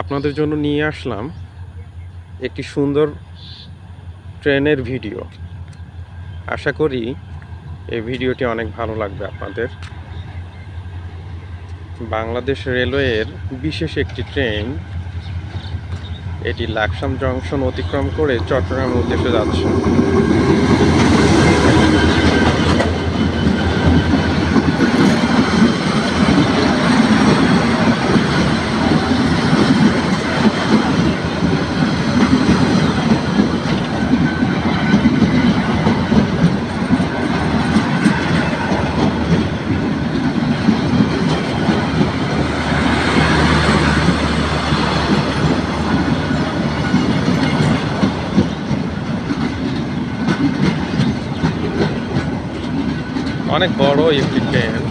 আপনাদের জন্য নিয়ে আসলাম একটি সুন্দর ট্রেনের ভিডিও। আশা করি এই ভিডিওটি অনেক ভালো লাগবে আপনাদের। বাংলাদেশ রেলওয়ের বিশেষ একটি ট্রেন, এটি লাকসাম জংশন অতিক্রম করে চট্টগ্রামের উদ্দেশ্যে যাচ্ছে। অনেক বড় ইলেকট্রিক ভেহিকেল